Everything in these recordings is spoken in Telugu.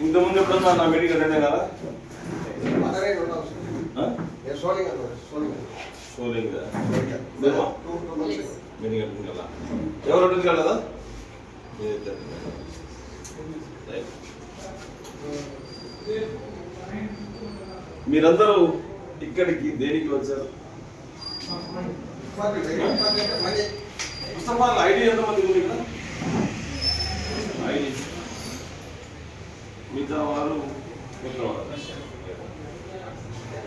ఇంతకుముందు ఎప్పుడన్నా నా మీటింగ్ అటెండ్ అయినారా సోలింగ్ మీటింగ్ అటెండ్ కదా ఎవరు అటెండ్ కాలేదా. మీరందరూ ఇక్కడికి దేనికి వచ్చారు? ఐడి ఎంతమంది ఉంది ఇక్కడ? ఐడి. మిగతా వారు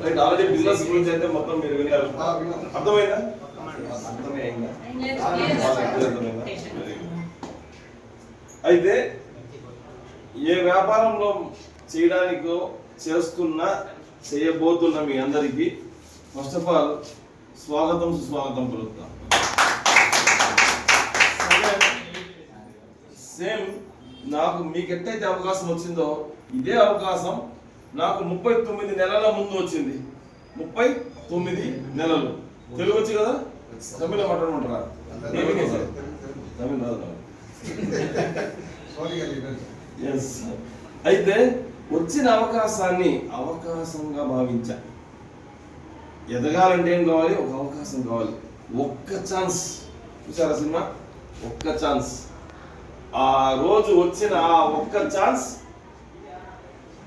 రైట్ ఆల్రెడీ బిజినెస్ గురించి అయితే మొత్తం మీరు వినారు అర్థమైందా? అర్థమైందా? అయితే ఏ వ్యాపారంలో చేయడానికో చేస్తున్నా చేయబోతున్న మీ అందరికీ ఫస్ట్ ఆఫ్ ఆల్ స్వాగతం సుస్వాగతం పలుకుతాం. సేమ్ నాకు మీకు ఎట్టయితే అవకాశం వచ్చిందో ఇదే అవకాశం నాకు ముప్పై తొమ్మిది నెలల ముందు వచ్చింది. ముప్పై తొమ్మిది నెలలు. తెలుగు వచ్చి కదా? తమిళ మాట్లాడమంటారా తమిళ. ఎస్ అయితే వచ్చిన అవకాశాన్ని అవకాశంగా భావించా. ఎదగాలంటే ఏం కావాలి? ఒక అవకాశం కావాలి. ఒక్క ఛాన్స్. చూసారా సినిమా? ఒక్క ఛాన్స్. ఆ రోజు వచ్చిన ఆ ఒక్క ఛాన్స్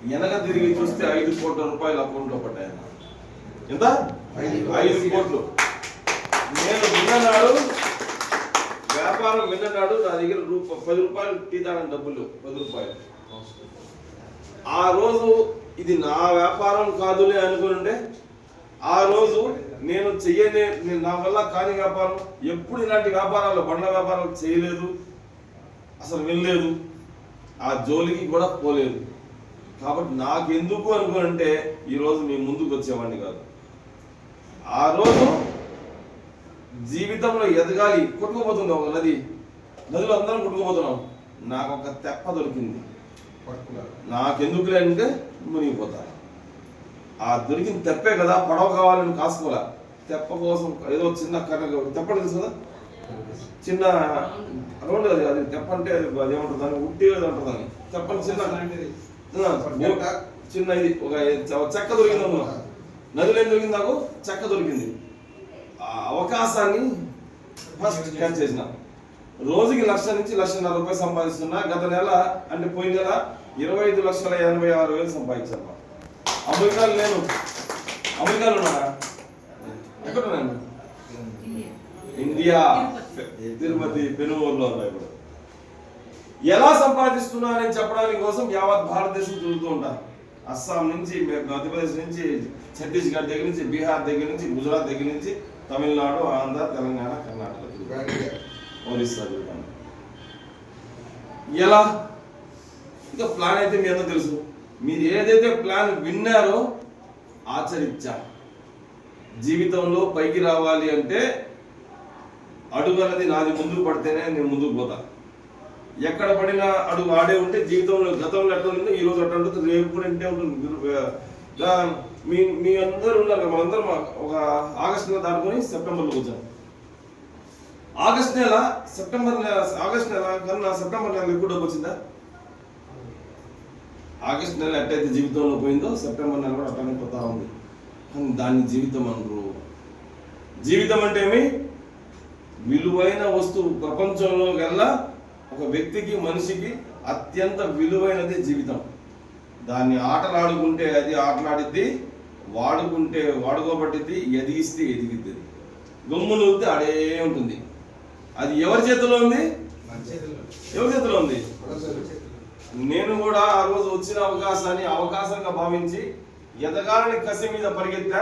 వెనక తిరిగి చూస్తే ఐదు కోట్ల రూపాయలు అకౌంట్లో పడ్డాయి ఎంత? ఐదు. కోట్లు. నేను విన్ననాడు వ్యాపారం విన్ననాడు నా దగ్గర రూప పది రూపాయలు టీ తాగని డబ్బులు పది రూపాయలు. ఆ రోజు ఇది నా వ్యాపారం కాదులే అనుకుంటే ఆ రోజు నేను చెయ్యనే నా వల్ల కాని వ్యాపారం ఎప్పుడు ఇలాంటి వ్యాపారాలు బండ్ల వ్యాపారాలు చేయలేదు. అసలు వినలేదు. ఆ జోలికి కూడా పోలేదు. కాబట్టి నాకెందుకు అనుకుంటే ఈరోజు మీ ముందుకు వచ్చేవాడిని కాదు. ఆ రోజు జీవితంలో ఎదగాలి కొట్టుకుపోతుంది ఒక నది. నదిలో అందరం కొట్టుకుపోతున్నాం. నాకు ఒక తెప్ప దొరికింది. నాకెందుకులే అంటే మునిగిపోతా. ఆ దొరికిన తెప్పే కదా పడవ కావాలని కాసుకోలే తెప్ప కోసం ఏదో చిన్న కర్ర తెప్ప తెలుసు కదా? చిన్న రౌండ్ అది అది తెప్ప అంటే అది ఏమంటుంది దాన్ని ఉట్టి ఉంటుంది దాన్ని. తెప్పని చిన్న. చిన్న ఇది. ఒక చెక్క దొరికింది అందులో నదిలో ఏం దొరికింది నాకు? చెక్క దొరికింది. ఆ అవకాశాన్ని ఫస్ట్ క్యాచ్ చేసిన. రోజుకి లక్ష నుంచి లక్షన్నర రూపాయలు సంపాదిస్తున్నా గత నెల అంటే పోయిన నెల ఇరవై ఐదు లక్షల ఎనభై ఆరు వేలు సంపాదించాను. అమెరికాలో నేను. అమెరికాలో ఉన్నానా? ఎక్కడ ఉన్నాను ఇండియా తిరుపతి పెనుగోలులో ఉన్నాయి ఇప్పుడు. ఎలా సంపాదిస్తున్నారని చెప్పడానికి కోసం యావత్ భారతదేశం తిరుగుతూ ఉంటారు. అస్సాం నుంచి మధ్యప్రదేశ్ నుంచి ఛత్తీస్గఢ్ దగ్గర నుంచి బీహార్ దగ్గర నుంచి గుజరాత్ దగ్గర నుంచి తమిళనాడు ఆంధ్ర తెలంగాణ కర్ణాటక ఒరిస్సా ఎలా? ఇంకా ప్లాన్ అయితే మీ అందరూ తెలుసు. మీరు ఏదైతే ప్లాన్ విన్నారో ఆచరించా జీవితంలో పైకి రావాలి అంటే అడుగన్నది నాది ముందుకు పడితేనే నేను ముందుకు పోతా. ఎక్కడ పడినా అడుగు ఆడే ఉంటే జీవితంలో గతంలో ఎట్లా ఉందో ఈ రోజు అట్లా ఉంటుంది రేపు కూడా ఇంటే ఉంటుంది. మీ మీ అందరూ ఉన్నారు మనందరం ఒక ఆగస్ట్ నెల దాటుకొని సెప్టెంబర్లో వచ్చాం. ఆగస్ట్ నెల సెప్టెంబర్ నెల ఆగస్ట్ నెల కన్నా సెప్టెంబర్ నెల ఎక్కువ డబ్బు వచ్చిందా? ఆగస్ట్ నెల ఎట్టయితే జీవితంలో పోయిందో సెప్టెంబర్ నెల కూడా అట్లానే పోతా ఉంది. కానీ దాన్ని జీవితం అనరు జీవితం అంటే ఏమి? విలువైన వస్తువు ప్రపంచంలో కల్లా ఒక వ్యక్తికి మనిషికి అత్యంత విలువైనది జీవితం. దాన్ని ఆటలాడుకుంటే అది ఆటలాడిద్ది వాడుకుంటే వాడుకోబట్టిద్ది ఎదిగిస్తే ఎదిగిద్ది గమ్మును వస్తే ఆడే ఉంటుంది. అది ఎవరి చేతిలో ఉంది? ఎవరి చేతిలో ఉంది. నేను కూడా ఆ రోజు వచ్చిన అవకాశాన్ని అవకాశంగా భావించి ఎదగాలని కసి మీద పరిగెత్తా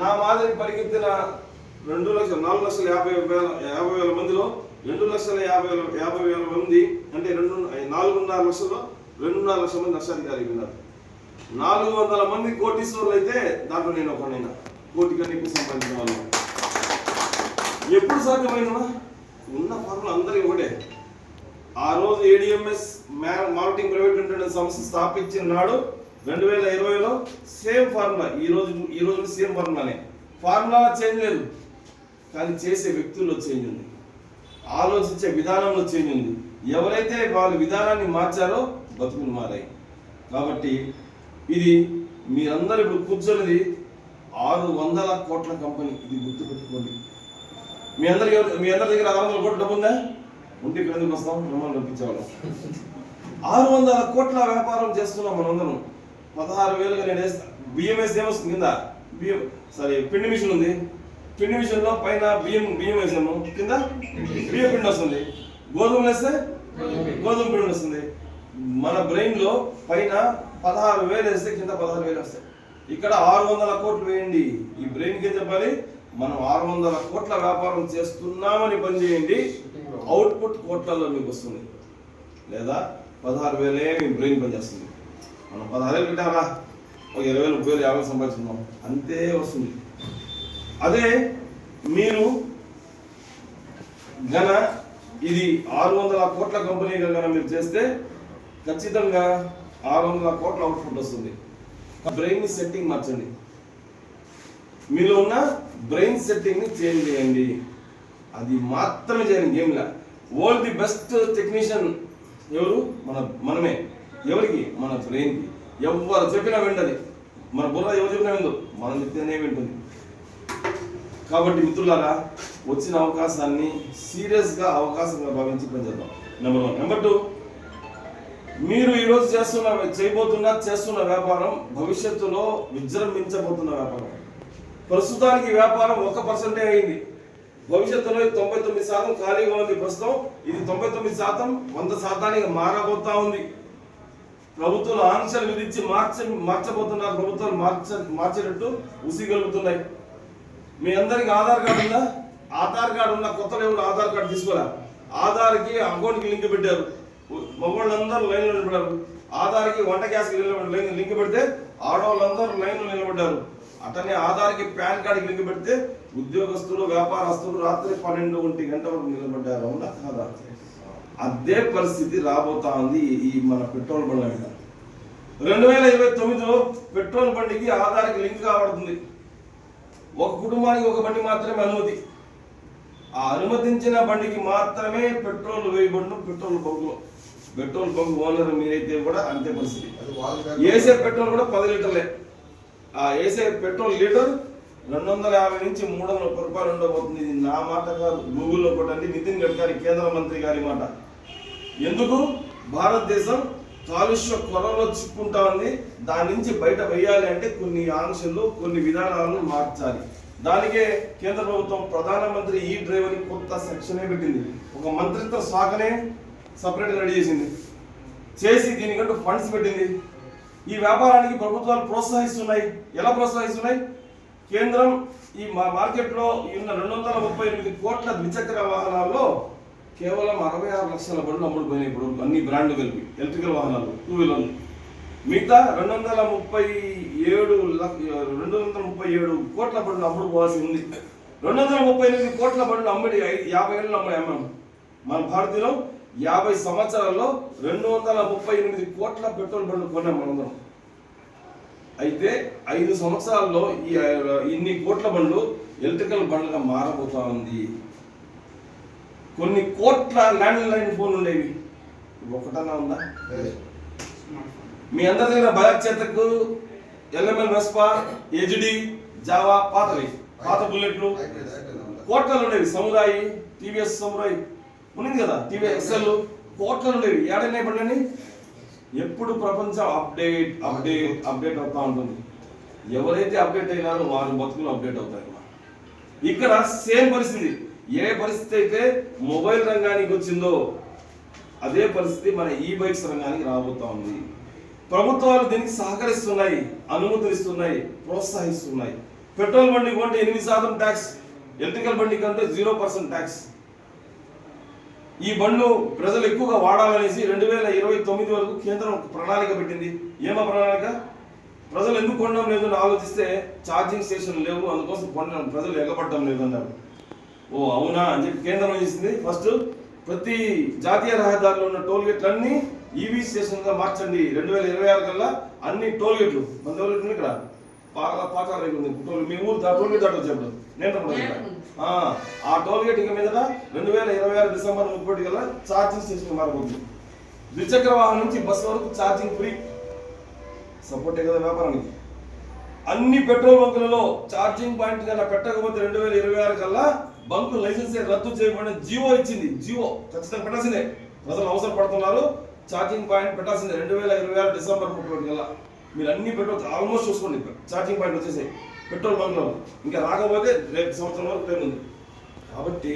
నా మాదిరి పరిగెత్తిన రెండు లక్షల నాలుగు లక్షల యాభై వేల యాభై వేల మందిలో రెండు లక్షల యాభై వేల యాభై వేల మంది అంటే రెండు నాలుగున్నర లక్షల్లో రెండున్నర లక్షల మంది నష్టాధికారి ఉన్నారు. నాలుగు వందల మంది కోటీశ్వరులు అయితే దాంట్లో నేను ఒకనైనా కోటి కన్నా ఎక్కువ సంపాదించిన వాళ్ళు. ఎప్పుడు సాధ్యమైన ఉన్న ఫార్ములా అందరికీ ఒకటే. ఆ రోజు ఏడిఎంఎస్ మార్కెటింగ్ ప్రైవేట్ లిమిటెడ్ సంస్థ స్థాపించిన నాడు రెండు వేల ఇరవైలో సేమ్ ఫార్ములా ఈ రోజు ఈ రోజు సేమ్ ఫార్ములానే. ఫార్ములా చేంజ్ లేదు. కానీ చేసే వ్యక్తుల్లో చేంజ్ ఉంది. ఆలోచించే విధానంలో చేంజ్ ఉంది. ఎవరైతే వాళ్ళ విధానాన్ని మార్చారో బతుకులు మారాయి. కాబట్టి ఇది మీరందరూ ఇప్పుడు కూర్చొని ఆరు వందల కోట్ల కంపెనీ. ఇది గుర్తుపెట్టుకోండి. మీ అందరి మీ అందరి దగ్గర ఆరు వందల కోట్ల డబ్బు ఉందా? ఉంటే ఇక్కడ ఎందుకు వస్తాం? మిమ్మల్ని పంపించేవాళ్ళం ఆరు వందల కోట్ల వ్యాపారం చేస్తున్నాం మనందరం. పదహారు వేలుగా నేను వేస్తా బియ్యం వేస్తే ఏమొస్తుంది? కింద బియ్యం సరే పిండి మిషన్ ఉంది. పిండి విషయంలో పైన బియ్యం బియ్యం వేసాము. కింద బియ్యం పిండి వస్తుంది. గోధుమలు వేస్తే గోధుమ పిండి వస్తుంది. మన బ్రెయిన్లో పైన పదహారు వేలు వేస్తే కింద పదహారు వేలు వస్తాయి. ఇక్కడ ఆరు వందల కోట్లు వేయండి. ఈ బ్రెయిన్కి చెప్పాలి? మనం ఆరు వందల కోట్ల వ్యాపారం చేస్తున్నామని పని చేయండి. అవుట్పుట్ కోట్లలో మీకు వస్తుంది. లేదా పదహారు వేలే మీ బ్రెయిన్ పనిచేస్తుంది మనం పదహారు వేలు పెట్టామరా ఒక ఇరవై వేలు ముప్పై వేలు యాభై వేలు సంపాదించుకున్నాం అంతే వస్తుంది. అదే మీరు గన ఇది ఆరు వందల కోట్ల కంపెనీగా గన మీరు చేస్తే ఖచ్చితంగా ఆరు వందల కోట్ల అవుట్పుట్ వస్తుంది. బ్రెయిన్ సెట్టింగ్ మార్చండి. మీలో ఉన్న బ్రెయిన్ సెట్టింగ్ని చేంజ్ చేయండి. అది మాత్రమే చేయండి గేమ్లా వరల్డ్ ది బెస్ట్ టెక్నీషియన్ ఎవరు? మన మనమే. ఎవరికి? మన బ్రెయిన్కి ఎవరు చెప్పినా వింటది. మన బుర్ర ఎవరు చెప్పినా విందు మనం చెప్తేనే వింటుంది. కాబట్టి మిత్రులారా వచ్చిన అవకాశాన్ని సీరియస్గా అవకాశంగా భావించి పనిచేద్దాం నెంబర్ వన్ నెంబర్ టూ మీరు ఈరోజు చేస్తున్న చేయబోతున్న చేస్తున్న వ్యాపారం భవిష్యత్తులో విజృంభించబోతున్న వ్యాపారం. ప్రస్తుతానికి వ్యాపారం ఒక పర్సెంటే అయింది. భవిష్యత్తులో తొంభై తొమ్మిది శాతం ఖాళీగా ఉంది ప్రస్తుతం. ఇది తొంభై తొమ్మిది శాతం వంద శాతానికి మారబోతా ఉంది. ప్రభుత్వాలు ఆంక్షలు విధించి మార్చ మార్చబోతున్నారు. ప్రభుత్వాలు మార్చ మార్చేటట్టు ఉసిగలుగుతున్నాయి. మీ అందరికి ఆధార్ కార్డు ఉందా? ఆధార్ కార్డు ఉన్న కొత్త ఎవరు ఆధార్ కార్డు తీసుకోరా? ఆధార్కి అకౌంట్కి లింక్ పెట్టారు. మగవాళ్ళందరూ లైన్లో నిలబడారు ఆధార్కి వంట గ్యాస్కి లింక్ లింక్ పెడితే ఆడవాళ్ళందరూ లైన్లో నిలబడ్డారు. అతన్ని ఆధార్కి పాన్ కార్డుకి లింక్ పెడితే ఉద్యోగస్తులు వ్యాపారస్తులు రాత్రి పన్నెండు ఒంటి గంట వరకు నిలబడ్డారు. అవునా? కాదా? అదే పరిస్థితి రాబోతా ఉంది ఈ- ఈ మన పెట్రోల్ బండ్ల మీద. రెండు వేల ఇరవై తొమ్మిదిలో పెట్రోల్ బండికి ఆధార్కి లింక్ కాబడుతుంది. ఒక కుటుంబానికి ఒక బండి మాత్రమే అనుమతి. ఆ అనుమతించిన బండికి మాత్రమే పెట్రోల్ వేయబడును పెట్రోల్ బంకులో పెట్రోల్ బంక్ ఓనర్ మీరైతే కూడా అంతే పరిస్థితి. వేసే పెట్రోల్ కూడా పది లీటర్లే. ఆ వేసే పెట్రోల్ లీటర్ రెండు వందల యాభై నుంచి మూడు వందల ముప్పై రూపాయలు ఉండబోతుంది. ఇది నా మాట కాదు గూగుల్లో కొట్టండి. నితిన్ గడ్కరీ కేంద్ర మంత్రి గారి మాట. ఎందుకు? భారతదేశం కాలుష్య కొరలో చిక్కుంటా ఉంది. దాని నుంచి బయట వేయాలి అంటే కొన్ని ఆంక్షలు కొన్ని విధానాలను మార్చాలి. దానికే కేంద్ర ప్రభుత్వం ప్రధానమంత్రి ఈ డ్రైవర్ కొత్త సెక్షనే పెట్టింది. ఒక మంత్రిత్వ శాఖనే సపరేట్ రెడీ చేసింది. చేసి దీనికంటూ ఫండ్స్ పెట్టింది. ఈ వ్యాపారానికి ప్రభుత్వాలు ప్రోత్సహిస్తున్నాయి. ఎలా ప్రోత్సహిస్తున్నాయి? కేంద్రం ఈ మా మార్కెట్లో ఉన్న రెండు వందల ముప్పై ఎనిమిది కోట్ల ద్విచక్ర వాహనాల్లో కేవలం అరవై ఆరు లక్షల బండ్లు అమ్ముడుపోయినాయి ఇప్పుడు అన్ని బ్రాండ్లు కలిపి. ఎలక్ట్రికల్ వాహనాలు టూ వీలర్లు మిగతా రెండు వందల ముప్పై ఏడు లక్ష రెండు వందల ముప్పై ఏడు కోట్ల బండ్లు అమ్ముడు పోవాల్సి ఉంది. రెండు వందల ముప్పై ఎనిమిది కోట్ల బండ్లు అమ్మిడి యాభై ఏళ్ళు అమ్ముడు అమ్మాము మన భారతీయులు యాభై సంవత్సరాల్లో రెండు వందల ముప్పై ఎనిమిది కోట్ల పెట్రోల్ బండ్లు కొన్నాం మనందరం. అయితే ఐదు సంవత్సరాల్లో ఈ ఇన్ని కోట్ల బండ్లు ఎలక్ట్రికల్ బండ్లుగా మారబోతా ఉంది. కొన్ని కోట్ల ల్యాండ్ లైన్ ఫోన్ ఉండేవి ఒకటన్నా ఉందా? మీ అందరి దగ్గర బయాక్ చేతకు ఎల్ఎంఎల్ వెస్పా హెచ్డి జావా పాతవి. పాత బుల్లెట్లు. కోట్లలో ఉండేవి. Samurai TVS Samurai. ఉన్నింది కదా? టీవీ ఎక్సెల్ కోట్లలో ఉండేవి. ఏడైనా పండండి ఎప్పుడు ప్రపంచం అప్డేట్ అప్డేట్ అప్డేట్ అవుతా ఉంటుంది. ఎవరైతే అప్డేట్ అయినారో వారి బతుకులు అప్డేట్ అవుతాయి ఇక్కడ సేమ్ పరిస్థితి. ఏ పరిస్థితి అయితే మొబైల్ రంగానికి వచ్చిందో అదే పరిస్థితి మన ఈ బైక్స్ రంగానికి రాబోతా ఉంది. ప్రభుత్వాలు దీనికి సహకరిస్తున్నాయి అనుమతిస్తున్నాయి ఇస్తున్నాయి ప్రోత్సహిస్తున్నాయి. పెట్రోల్ బండి కొంటే ఎనిమిది శాతం ట్యాక్స్ ఎలక్ట్రికల్ బండి కంటే జీరో పర్సెంట్ ట్యాక్స్ ఈ బండ్లు ప్రజలు ఎక్కువగా వాడాలనేసి రెండు వేల ఇరవై తొమ్మిది వరకు కేంద్రం ఒక ప్రణాళిక పెట్టింది. ఏమో ప్రణాళిక? ప్రజలు ఎందుకు కొనడం లేదు అని ఆలోచిస్తే ఛార్జింగ్ స్టేషన్ లేవు అందుకోసం కొనడం ప్రజలు ఎగబడడం లేదు అన్నారు ఓ అవునా అని చెప్పి కేంద్రం చేసింది ఫస్ట్ ప్రతి జాతీయ రహదారిలో ఉన్న టోల్ గేట్లన్నీ ఈవీ స్టేషన్గా మార్చండి. రెండు వేల ఇరవై ఆరు కల్లా అన్ని టోల్ గేట్లు. మన టోల్ గేట్లు ఇక్కడ. బాగా పాకాల ఉంది. టోల్ మీ ఊరు టోల్ గేట్ దాటి వచ్చేప్పుడు నేను. ఆ ఆ టోల్ గేట్ ఇక మీద రెండు వేల ఇరవై ఆరు డిసెంబర్ ముప్పటి కల్లా ఛార్జింగ్ స్టేషన్ మారబోతుంది ద్విచక్ర వాహనం నుంచి బస్ వరకు ఛార్జింగ్ ఫ్రీ. సపోర్టే కదా వ్యాపారానికి. అన్ని పెట్రోల్ బంకులలో ఛార్జింగ్ పాయింట్ కన్నా పెట్టకపోతే రెండు వేల ఇరవై ఆరు కల్లా బంకు లైసెన్స్ రద్దు చేయబడిన జియో ఇచ్చింది. జియో ఖచ్చితంగా పెట్టాల్సిందే. ప్రజలు అవసరం పడుతున్నారు. ఛార్జింగ్ పాయింట్ పెట్టాల్సిందే. రెండు వేల ఇరవై ఆరు డిసెంబర్ ముప్పై ఒకటి కల్లా. మీరు అన్ని పెట్రోల్ ఆల్మోస్ట్ చూసుకోండి. ఛార్జింగ్ పాయింట్ వచ్చేసాయి. పెట్రోల్ బంక్లో. ఇంకా రాకపోతే రేపు సంవత్సరం వరకు టైం ఉంది. కాబట్టి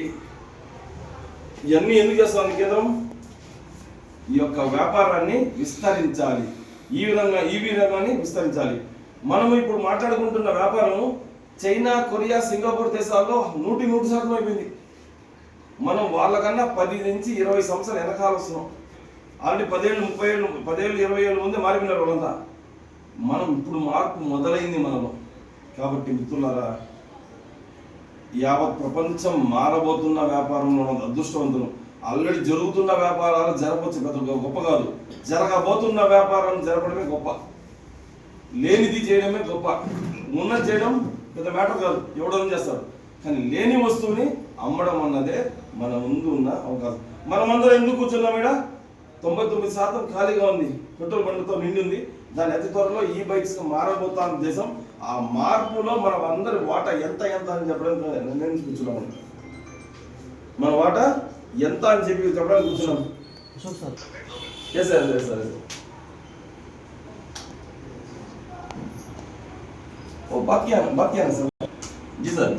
ఇవన్నీ ఎందుకు చేస్తాను కేంద్రం? ఈ యొక్క వ్యాపారాన్ని విస్తరించాలి. ఈ విధంగా ఈ విధంగానే విస్తరించాలి. మనం ఇప్పుడు మాట్లాడుకుంటున్న వ్యాపారం చైనా కొరియా సింగపూర్ దేశాల్లో నూటి నూటి శాతం అయిపోయింది. మనం వాళ్ళకన్నా పది నుంచి ఇరవై సంవత్సరాలు వెనకాల వస్తున్నాం. ఆల్రెడీ పదేళ్ళు ముప్పై ఏళ్ళు పదేళ్ళు ఇరవై ఏళ్ళు ముందే మారిపోయినారు వాళ్ళంతా. మనం ఇప్పుడు మార్పు మొదలైంది మనలో. కాబట్టి మిత్రులారా యావత్ ప్రపంచం మారబోతున్న వ్యాపారంలో ఉన్న అదృష్టవంతులు. ఆల్రెడీ జరుగుతున్న వ్యాపారాలు జరపచ్చు పెద్ద గొప్ప కాదు. జరగబోతున్న వ్యాపారాన్ని జరపడమే గొప్ప. లేనిది చేయడమే గొప్ప. ఉన్నది చేయడం పెద్ద మ్యాటర్ కాదు. ఎవడో చేస్తాడు? కానీ లేని వస్తువుని అమ్మడం అన్నదే మన ముందు ఉన్న అవకాశం. మనమందరం ఎందుకు కూర్చున్నాం ఈడ తొంభై తొమ్మిది శాతం ఖాళీగా ఉంది. పెట్రోల్ బండ్లతో నిండి ఉంది దాని అతి త్వరలో ఈ బైక్స్ మారబోతాను దేశం. ఆ మార్పులో మనం అందరి వాటా ఎంత ఎంత అని చెప్పడానికి నిర్ణయం కూర్చున్నాం మన వాటా ఎంత అని చెప్పి చెప్పడానికి కూర్చున్నాం. Yes sir. Yes sir 把件，把 Kiên, 你认